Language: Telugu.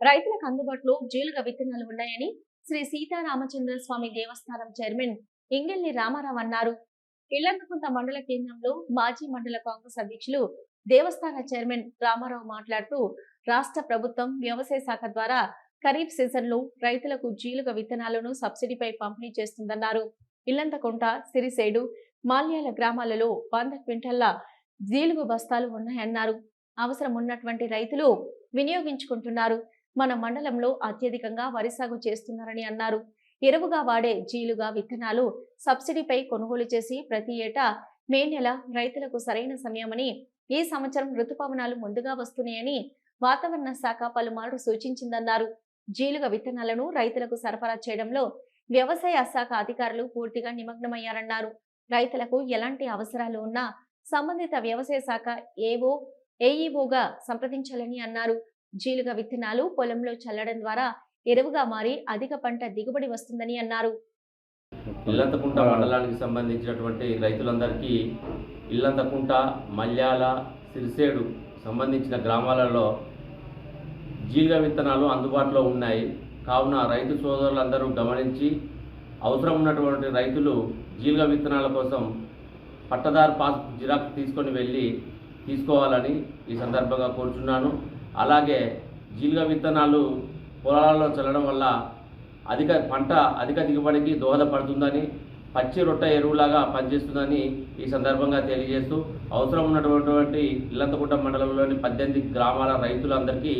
రైతులకు అందుబాటులో జీలుగ విత్తనాలు ఉన్నాయని శ్రీ సీతారామచంద్ర స్వామి దేవస్థానం చైర్మన్ ఇంగెల్లి రామారావు అన్నారు. ఇల్లంతకుంట మండల కేంద్రంలో మాజీ మండల కాంగ్రెస్ అధ్యక్షులు దేవస్థాన చైర్మన్ రామారావు మాట్లాడుతూ రాష్ట్ర ప్రభుత్వం వ్యవసాయ శాఖ ద్వారా ఖరీఫ్ సీజన్లో రైతులకు జీలుగ విత్తనాలను సబ్సిడీపై పంపిణీ చేస్తుందన్నారు. ఇల్లంతకుంట సిరిసేడు మాల్యాల గ్రామాలలో వంద క్వింటల్ల జీలుగు బస్తాలు ఉన్నాయన్నారు. అవసరం ఉన్నటువంటి రైతులు వినియోగించుకుంటున్నారు. మన మండలంలో అత్యధికంగా వరి సాగు చేస్తున్నారని అన్నారు. ఎరువుగా వాడే జీలుగా విత్తనాలు సబ్సిడీపై కొనుగోలు చేసి ప్రతి ఏటా మే నెల రైతులకు సరైన సమయమని ఈ సంవత్సరం ఋతుపవనాలు ముందుగా వస్తున్నాయని వాతావరణ శాఖ పలుమార్లు సూచించిందన్నారు. జీలుగ విత్తనాలను రైతులకు సరఫరా చేయడంలో వ్యవసాయ శాఖ అధికారులు పూర్తిగా నిమగ్నమయ్యారన్నారు. రైతులకు ఎలాంటి అవసరాలు ఉన్నా సంబంధిత వ్యవసాయ శాఖ ఏవో ఏఈఓగా సంప్రదించాలని అన్నారు. జీలుగ విత్తనాలు పొలంలో చల్లడం ద్వారా ఎరువుగా మారి అధిక పంట దిగుబడి వస్తుందని అన్నారు. ఇల్లంతకుంట మండలానికి సంబంధించినటువంటి రైతులందరికీ ఇల్లంతకుంట మల్యాల సిరిసేడు సంబంధించిన గ్రామాలలో జీలుగ విత్తనాలు అందుబాటులో ఉన్నాయి. కావున రైతు సోదరులందరూ గమనించి అవసరం ఉన్నటువంటి రైతులు జీలుగ విత్తనాల కోసం పట్టదారు పాస్ జిరాక్స్ తీసుకొని వెళ్ళి తీసుకోవాలని ఈ సందర్భంగా కోరుచున్నాను. అలాగే జీలుగ విత్తనాలు పొలాలలో చల్లడం వల్ల అధిక పంట అధిక దిగుబడికి దోహదపడుతుందని పచ్చి రొట్టె ఎరువులాగా పనిచేస్తుందని ఈ సందర్భంగా తెలియజేస్తూ అవసరం ఉన్నటువంటి ఇల్లంతకుంట మండలంలోని పద్దెనిమిది గ్రామాల రైతులందరికీ